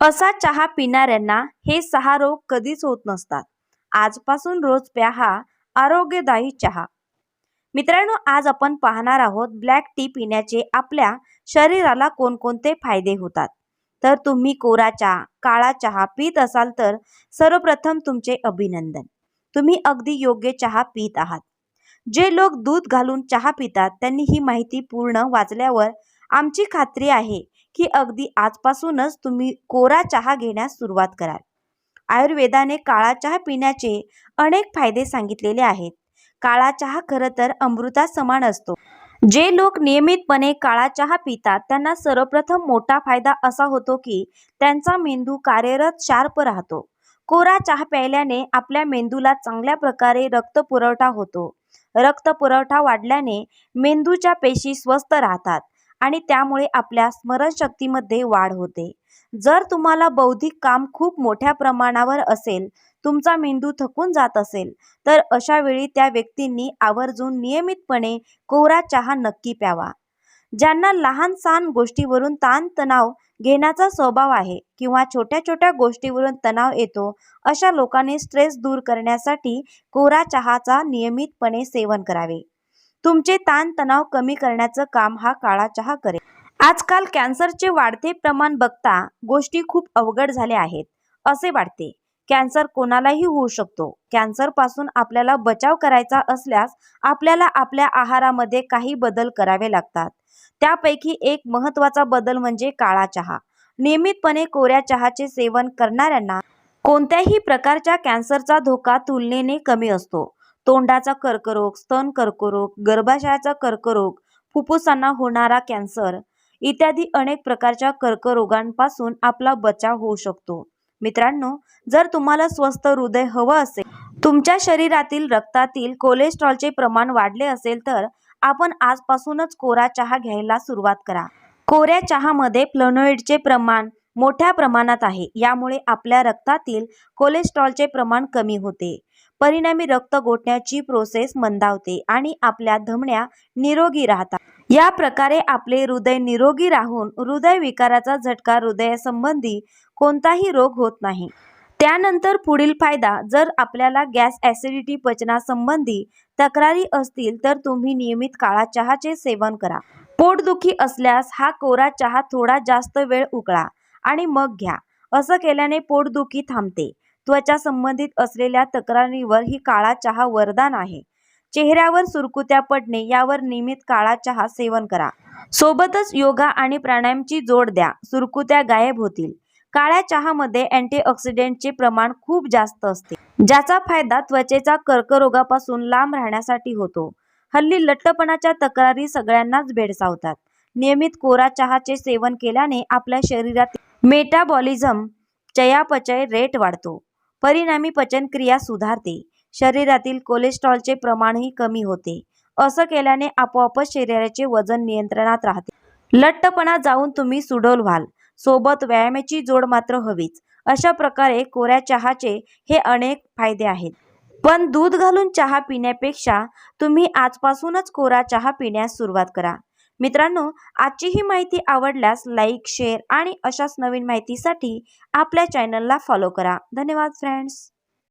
असा चहा पिणाऱ्यांना हे सहा रोग कधीच होत नसतात. आजपासून रोज प्या हा आरोग्यदायी चहा. मित्रांनो आज आपण पाहणार आहोत ब्लॅक टी पिण्याचे आपल्या शरीराला कोणकोणते फायदे होतात. तर तुम्ही कोरा चहा काळा चहा पित असाल तर सर्वप्रथम तुमचे अभिनंदन. तुम्ही अगदी योग्य चहा पित आहात. जे लोक दूध घालून चहा पितात त्यांनी ही माहिती पूर्ण वाचल्यावर आमची खात्री आहे की अगदी आजपासूनच तुम्ही कोरा चहा घेण्यास सुरुवात कराल. आयुर्वेदाने काळा चहा पिण्याचे अनेक फायदे सांगितलेले आहेत. काळा चहा खरं तर अमृता समान असतो. जे लोक नियमितपणे काळा चहा पितात त्यांना सर्वप्रथम मोठा फायदा असा होतो की त्यांचा मेंदू कार्यरत शार्प राहतो. कोरा चहा प्यायल्याने आपल्या मेंदूला चांगल्या प्रकारे रक्तपुरवठा होतो. रक्तपुरवठा वाढल्याने मेंदूच्या पेशी स्वस्थ राहतात. आणि त्यामुळे आपल्या स्मरणशक्तीमध्ये वाढ होते. जर तुम्हाला बौद्धिक काम खूप मोठ्या प्रमाणावर असेल तुमचा मेंदू थकून जात असेल तर अशा वेळी त्या व्यक्तींनी आवर्जून नियमितपणे कोरा चहा नक्की प्यावा. ज्यांना लहान सहान गोष्टीवरून ताणतणाव घेण्याचा स्वभाव आहे किंवा छोट्या छोट्या गोष्टीवरून तणाव येतो अशा लोकांनी स्ट्रेस दूर करण्यासाठी कोरा चहाचा नियमितपणे सेवन करावे. तुमचे ताणतणाव कमी करण्याचं काम हा काळा चहा करेल. आजकाल कॅन्सरचे वाढते प्रमाण बघता गोष्टी खूप अवघड झाल्या आहेत. असे वाटते. कॅन्सर कोणालाही होऊ शकतो. कॅन्सरपासून आपल्याला बचाव करायचा असल्यास आपल्याला आपल्या आहारामध्ये काही बदल करावे लागतात. त्यापैकी एक महत्त्वाचा बदल म्हणजे काळा चहा. नियमितपणे कोऱ्या चहाचे सेवन करणाऱ्यांना कोणत्याही प्रकारच्या कॅन्सरचा धोका तुलनेने कमी असतो. तोंडाचा कर्करोग स्तन कर्करोग गर्भाशयाचा कर्करोग फुफ्फुसांना होणारा कॅन्सर इत्यादी अनेक प्रकारच्या कर्करोगांपासून आपला बचाव होऊ शकतो. मित्रांनो जर तुम्हाला स्वस्त हृदय हवं असेल तुमच्या शरीरातील रक्तातील कोलेस्ट्रॉलचे प्रमाण वाढले असेल तर आपण आजपासूनच कोरा चहा घ्यायला सुरुवात करा. कोऱ्या चहामध्ये फ्लोनोइडचे प्रमाण मोठ्या प्रमाणात आहे यामुळे आपल्या रक्तातील कोलेस्ट्रॉलचे प्रमाण कमी होते. परिणामी रक्त गोठण्याची प्रोसेस मंदावते आणि आपल्या धमण्या निरोगी राहतात. या प्रकारे आपले हृदय निरोगी राहून हृदय विकाराचा झटका हृदयासंबंधी कोणताही रोग होत नाही. त्यानंतर पुढील फायदा जर आपल्याला गॅस ॲसिडिटी पचनासंबंधी तक्रारी असतील तर तुम्ही नियमित काळा चहाचे सेवन करा. पोटदुखी असल्यास हा कोरा चहा थोडा जास्त वेळ उकळा आणि मग घ्या. असं केल्याने पोटदुखी थांबते. त्वचा संबंधित असलेल्या तक्रारीवर ही काळा चहा वरदान आहे. चेहऱ्यावर सुरकुत्या पडणे यावर नियमित काळा चहा सेवन करा. सोबतच योगा आणि प्राणायामची जोड द्या. सुरकुत्या गायब होतील. काळ्या चहामध्ये अँटीऑक्सिडेंटचे प्रमाण खूप जास्त असते ज्याचा फायदा त्वचेचा कर्करोगापासून लांब राहण्यासाठी होतो. हल्ली लठ्ठपणाच्या तक्रारी सगळ्यांनाच भेडसावतात. नियमित कोरा चहाचे सेवन केल्याने आपल्या शरीरात मेटाबॉलिझम चयापचय रेट वाढतो. परिणामी पचनक्रिया सुधारते. शरीरातील कोलेस्ट्रॉलचे प्रमाणही कमी होते. असं केल्याने आपोआपच शरीराचे वजन नियंत्रणात राहते. लठ्ठपणा जाऊन तुम्ही सुडोल व्हाल. सोबत व्यायामाची जोड मात्र हवीच. अशा प्रकारे कोऱ्या चहाचे हे अनेक फायदे आहेत. पण दूध घालून चहा पिण्यापेक्षा तुम्ही आजपासूनच कोरा चहा पिण्यास सुरुवात करा. मित्रांनो आजची ही माहिती आवडल्यास लाईक शेअर आणि अशाच नवीन माहितीसाठी आपल्या चॅनलला फॉलो करा. धन्यवाद फ्रेंड्स